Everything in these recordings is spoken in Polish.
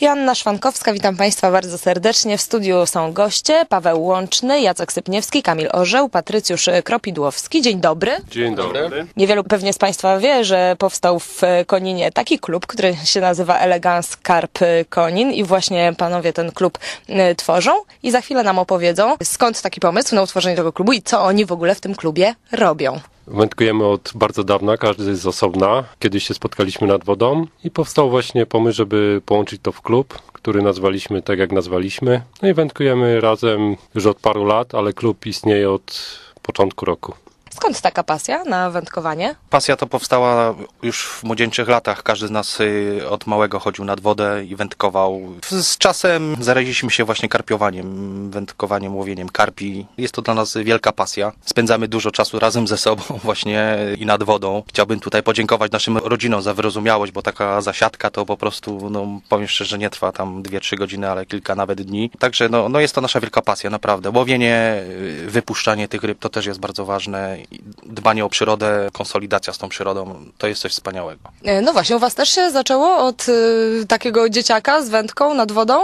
Joanna Szwankowska, witam Państwa bardzo serdecznie. W studiu są goście Paweł Łączny, Jacek Sypniewski, Kamil Orzeł, Patrycjusz Kropidłowski. Dzień dobry. Dzień dobry. Niewielu pewnie z Państwa wie, że powstał w Koninie taki klub, który się nazywa Elegance Carp Konin i właśnie panowie ten klub y, tworzą i za chwilę nam opowiedzą, skąd taki pomysł na utworzenie tego klubu i co oni w ogóle w tym klubie robią. Wędkujemy od bardzo dawna, każdy z osobna. Kiedyś się spotkaliśmy nad wodą i powstał właśnie pomysł, żeby połączyć to w klub, który nazwaliśmy tak jak nazwaliśmy. No i wędkujemy razem już od paru lat, ale klub istnieje od początku roku. Skąd taka pasja na wędkowanie? Pasja to powstała już w młodzieńczych latach. Każdy z nas y, od małego chodził nad wodę i wędkował. Z czasem zaraziliśmy się właśnie karpiowaniem, wędkowaniem, łowieniem karpi. Jest to dla nas wielka pasja. Spędzamy dużo czasu razem ze sobą właśnie i nad wodą. Chciałbym tutaj podziękować naszym rodzinom za wyrozumiałość, bo taka zasiadka to po prostu, no powiem szczerze, nie trwa tam 2-3 godziny, ale kilka nawet dni. Także no, no jest to nasza wielka pasja, naprawdę. Łowienie, y, wypuszczanie tych ryb to też jest bardzo ważne dbanie o przyrodę, konsolidacja z tą przyrodą, to jest coś wspaniałego. E, No właśnie, u Was też się zaczęło od y, takiego dzieciaka z wędką nad wodą?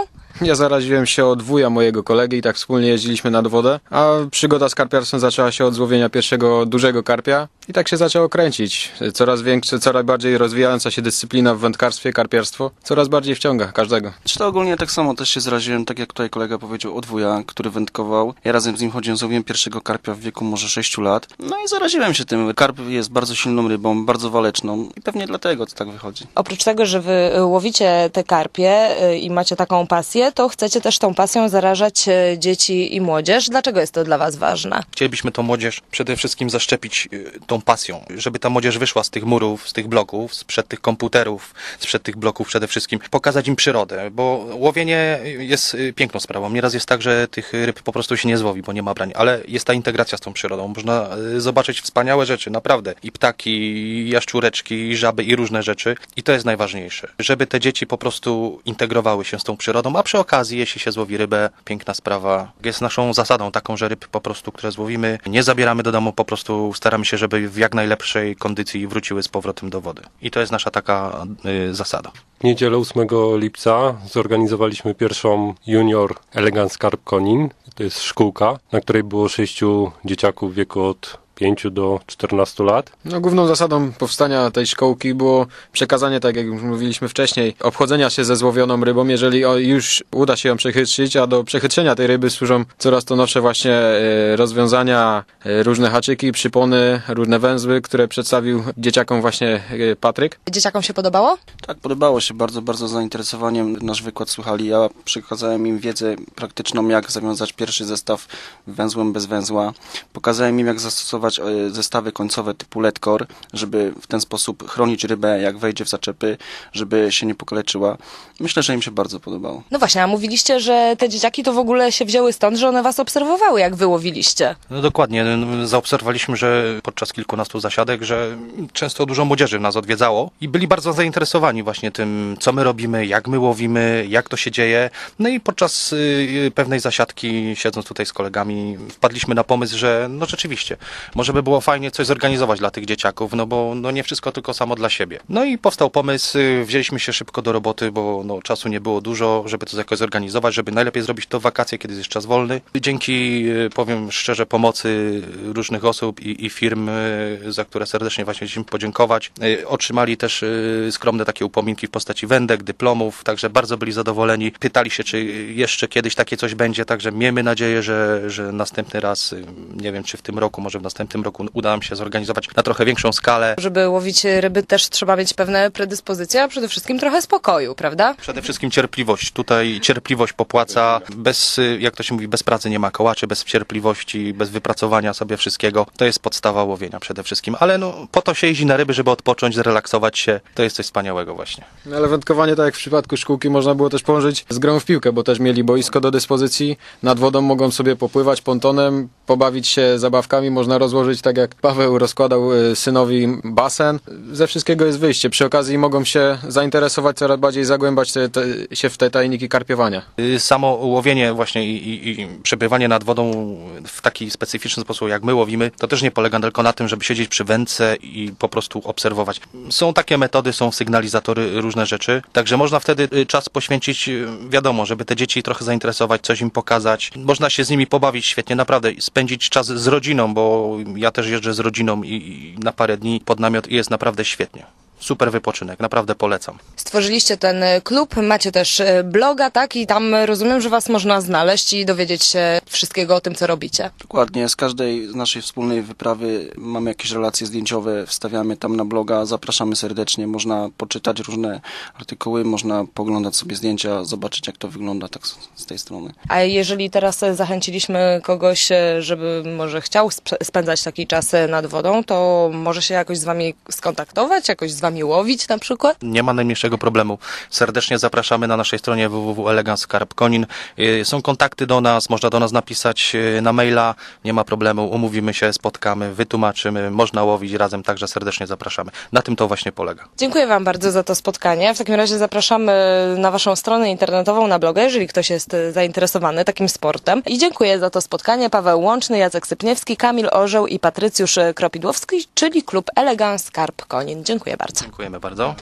Ja zaraziłem się od wuja mojego kolegi i tak wspólnie jeździliśmy nad wodę, a przygoda z karpiarstwem zaczęła się od złowienia pierwszego dużego karpia i tak się zaczęło kręcić. Coraz większe, coraz bardziej rozwijająca się dyscyplina w wędkarstwie, karpiarstwo, coraz bardziej wciąga każdego. Czy to ogólnie tak samo też się zraziłem, tak jak tutaj kolega powiedział, od wuja, który wędkował. Ja razem z nim chodziłem, złowiłem pierwszego karpia w wieku może 6 lat. No i zaraziłem się tym. Karp jest bardzo silną rybą, bardzo waleczną i pewnie dlatego to tak wychodzi. Oprócz tego, że wy y, łowicie te karpie y, i macie taką pasję, to chcecie też tą pasją zarażać y, dzieci i młodzież. Dlaczego jest to dla Was ważne? Chcielibyśmy tą młodzież przede wszystkim zaszczepić y, pasją, żeby ta młodzież wyszła z tych murów, z tych bloków, sprzed tych komputerów, sprzed tych bloków przede wszystkim, pokazać im przyrodę, bo łowienie jest y, piękną sprawą. Nieraz jest tak, że tych ryb po prostu się nie złowi, bo nie ma brań, ale jest ta integracja z tą przyrodą. Można y, zobaczyć wspaniałe rzeczy, naprawdę. I ptaki, i jaszczureczki, i żaby, i różne rzeczy. I to jest najważniejsze, żeby te dzieci po prostu integrowały się z tą przyrodą, a przy okazji, jeśli się złowi rybę, piękna sprawa. Jest naszą zasadą taką, że ryb po prostu, które złowimy, nie zabieramy do domu, po prostu staramy się, żeby w jak najlepszej kondycji wróciły z powrotem do wody. I to jest nasza taka y, zasada. W niedzielę 8 lipca zorganizowaliśmy pierwszą Junior Elegance Carp Konin. To jest szkółka, na której było sześciu dzieciaków w wieku od 5 do 14 lat. No, główną zasadą powstania tej szkołki było przekazanie, tak jak już mówiliśmy wcześniej, obchodzenia się ze złowioną rybą, jeżeli o, już uda się ją przechytrzyć, a do przechytrzenia tej ryby służą coraz to nowsze właśnie e, rozwiązania, e, różne haczyki, przypony, różne węzły, które przedstawił dzieciakom właśnie e, Patryk. Dzieciakom się podobało? Tak, podobało się bardzo, bardzo zainteresowaniem. Nasz wykład słuchali. Ja przekazałem im wiedzę praktyczną, jak zawiązać pierwszy zestaw węzłem bez węzła. Pokazałem im, jak zastosować e, zestawy końcowe typu ledkor, żeby w ten sposób chronić rybę, jak wejdzie w zaczepy, żeby się nie pokaleczyła. Myślę, że im się bardzo podobało. No właśnie, a mówiliście, że te dzieciaki to w ogóle się wzięły stąd, że one Was obserwowały, jak Wy łowiliście. No dokładnie. Zaobserwowaliśmy, że podczas kilkunastu zasiadek, że często dużo młodzieży nas odwiedzało i byli bardzo zainteresowani właśnie tym, co my robimy, jak my łowimy, jak to się dzieje. No i podczas y, pewnej zasiadki, siedząc tutaj z kolegami, wpadliśmy na pomysł, że no rzeczywiście, może by było fajnie coś zorganizować dla tych dzieciaków, no bo no nie wszystko tylko samo dla siebie. No i powstał pomysł, y, wzięliśmy się szybko do roboty, bo no, czasu nie było dużo, żeby to jakoś zorganizować, żeby najlepiej zrobić to w wakacje, kiedy jest czas wolny. Dzięki, y, powiem szczerze, pomocy różnych osób i, i firm, y, za które serdecznie właśnie chcieliśmy podziękować, otrzymali też skromne takie upominki w postaci wędek, dyplomów, także bardzo byli zadowoleni. Pytali się, czy jeszcze kiedyś takie coś będzie, także miejmy nadzieję, że, że następny raz, nie wiem czy w tym roku, może w następnym roku uda nam się zorganizować na trochę większą skalę. Żeby łowić ryby też trzeba mieć pewne predyspozycje, a przede wszystkim trochę spokoju, prawda? Przede wszystkim cierpliwość. Tutaj cierpliwość popłaca. Bez, jak to się mówi, bez pracy nie ma kołaczy, bez cierpliwości, bez wypracowania sobie wszystkiego. To jest podstawa łowienia przede wszystkim. Ale no, po to się jeździ na ryby, żeby odpocząć, zrelaksować się. To jest coś wspaniałego właśnie. No, Ale wędkowanie, tak jak w przypadku szkółki, można było też położyć z grą w piłkę, bo też mieli boisko do dyspozycji. Nad wodą mogą sobie popływać pontonem, pobawić się zabawkami, można rozłożyć tak jak Paweł rozkładał y, synowi basen. Ze wszystkiego jest wyjście. Przy okazji mogą się zainteresować, coraz bardziej zagłębać te, te, się w te tajniki karpiowania. Y, Samo łowienie właśnie i, i, i przebywanie nad wodą w taki specyficzny sposób, jak my łowimy, to też nie polega tylko na tym, żeby siedzieć przy wędce i po prostu obserwować. Są takie metody, są sygnalizatory, różne rzeczy, także można wtedy y, czas poświęcić, y, wiadomo, żeby te dzieci trochę zainteresować, coś im pokazać. Można się z nimi pobawić świetnie, naprawdę, spędzić czas z rodziną, bo ja też jeżdżę z rodziną i, i na parę dni pod namiot i jest naprawdę świetnie. Super wypoczynek, naprawdę polecam. Stworzyliście ten e, klub, macie też e, bloga, tak? I tam e, rozumiem, że was można znaleźć i dowiedzieć się wszystkiego o tym, co robicie. Dokładnie, z każdej z naszej wspólnej wyprawy mamy jakieś relacje zdjęciowe, wstawiamy tam na bloga, zapraszamy serdecznie, można poczytać różne artykuły, można poglądać sobie zdjęcia, zobaczyć jak to wygląda tak z, tej strony. A jeżeli teraz zachęciliśmy kogoś, żeby może chciał sp- spędzać taki czas nad wodą, to może się jakoś z wami skontaktować, jakoś z wami łowić na przykład? Nie ma najmniejszego problemu. Serdecznie zapraszamy na naszej stronie www.eleganskarp.konin. Y, Są kontakty do nas, można do nas napisać y, na maila, nie ma problemu, umówimy się, spotkamy, wytłumaczymy, można łowić razem, także serdecznie zapraszamy. Na tym to właśnie polega. Dziękuję wam bardzo za to spotkanie. W takim razie zapraszamy na waszą stronę internetową, na bloga, jeżeli ktoś jest e, zainteresowany takim sportem. I dziękuję za to spotkanie. Paweł Łączny, Jacek Sypniewski, Kamil Orzeł i Patrycjusz Kropidłowski, czyli klub Elegans Karp Konin. Dziękuję bardzo. Dziękujemy bardzo.